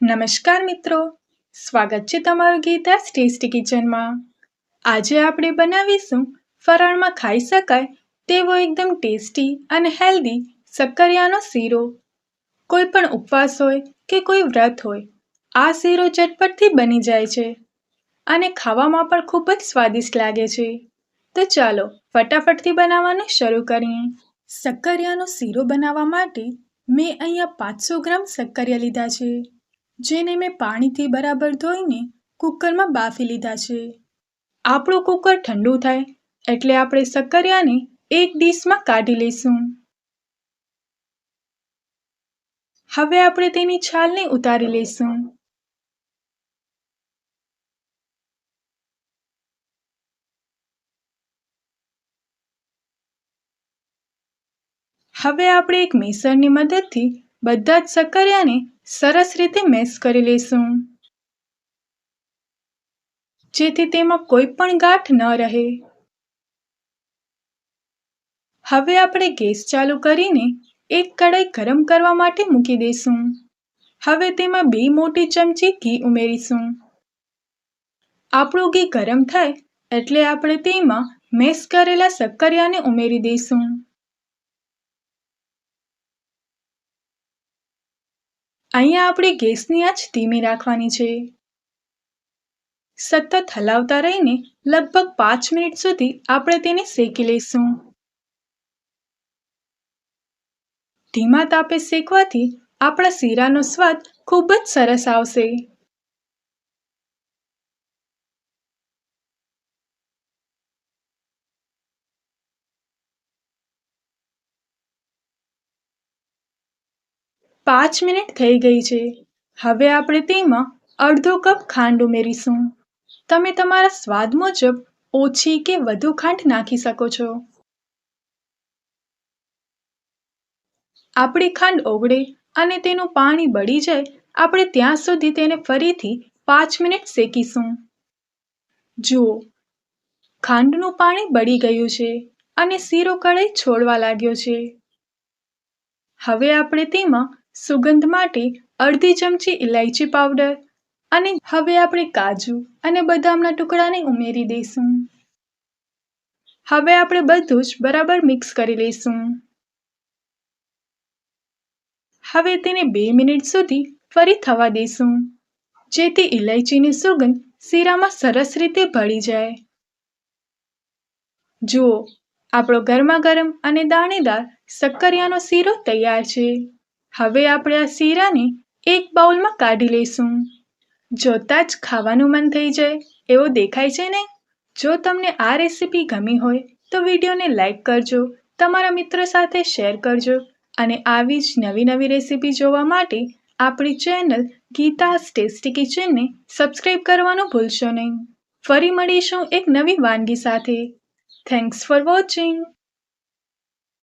નમસ્કાર મિત્રો. સ્વાગત છે તમારું ગીતા ટેસ્ટી કિચનમાં. આજે આપણે બનાવીશું ફરાળમાં ખાઈ શકાય તેવો એકદમ ટેસ્ટી અને હેલ્ધી શક્કરિયાનો શીરો. કોઈ પણ ઉપવાસ હોય કે કોઈ વ્રત હોય, આ શીરો ઝટપટથી બની જાય છે અને ખાવામાં પણ ખૂબ જ સ્વાદિષ્ટ લાગે છે. તો ચાલો ફટાફટથી બનાવવાનું શરૂ કરીએ. શક્કરિયાનો શીરો બનાવવા માટે મેં અહીંયા પાંચસો ગ્રામ શક્કરિયા લીધા છે. જેને મેં પાણીથી બરાબર ધોઈને કુકરમાં બાફી લીધા છે. આપણું કુકર ઠંડુ થાય એટલે આપણે શક્કરિયાને એક ડીશમાં કાઢી લઈશું. હવે આપણે તેની છાલને ઉતારી લઈશું. હવે આપણે એક મિક્સરની મદદથી બધા જ શક્કરિયાને સરસ રીતે મેશ કરી લઈશું. જેથી તેમાં કોઈ પણ ગાંઠ ન રહે. હવે આપણે ગેસ ચાલુ કરીને એક કડાઈ ગરમ કરવા માટે મૂકી દઈશું. હવે તેમાં બે મોટી ચમચી ઘી ઉમેરીશું. આપણું ઘી ગરમ થાય એટલે આપણે તેમાં મેશ કરેલા શક્કરિયાને ઉમેરી દઈશું. અહીંયા આપણે ગેસની આંચ ધીમી રાખવાની છે. સતત હલાવતા રહીને લગભગ પાંચ મિનિટ સુધી આપણે તેને શેકી લઈશું. ધીમા તાપે શેકવાથી આપણા શીરાનો સ્વાદ ખૂબ જ સરસ આવશે. પાંચ મિનિટ થઈ ગઈ છે. હવે આપણે તેમાં અડધો કપ ખાંડ ઉમેરીશું. તમે તમારા સ્વાદ મુજબ ઓછી કે વધુ ખાંડ નાખી શકો છો. આપણી ખાંડ ઓગળે અને તેનું પાણી બળી જાય, આપણે ત્યાં સુધી તેને ફરીથી પાંચ મિનિટ શેકીશું. જુઓ, ખાંડનું પાણી બળી ગયું છે અને શીરો કઢાઈ છોડવા લાગ્યો છે. હવે આપણે તેમાં સુગંધ માટે અડધી ચમચી ઇલાયચી પાવડર અને હવે આપણે કાજુ અને બદામના ટુકડાને ઉમેરી દઈશું. હવે આપણે બધું જ બરાબર મિક્સ કરી લઈશું. હવે તેને બે મિનિટ સુધી ફરી થવા દઈશું, જેથી ઇલાયચીની સુગંધ શીરામાં સરસ રીતે ભળી જાય. જુઓ, આપણો ગરમા ગરમ અને દાણેદાર શક્કરિયાનો શીરો તૈયાર છે. હવે આપણે આ શીરાને એક બાઉલમાં કાઢી લઈશું. જોતા જ ખાવાનું મન થઈ જાય, એવો દેખાય છે ને? જો તમને આ રેસીપી ગમી હોય, તો વિડીયોને લાઈક કરજો, તમારા મિત્રો સાથે શેર કરજો અને આવી જ નવી નવી રેસીપી જોવા માટે આપણી ચેનલ ગીતાસ ટેસ્ટી કિચનને સબસ્ક્રાઈબ કરવાનું ભૂલશો નહીં. ફરી મળીશું એક નવી વાનગી સાથે. Thanks for watching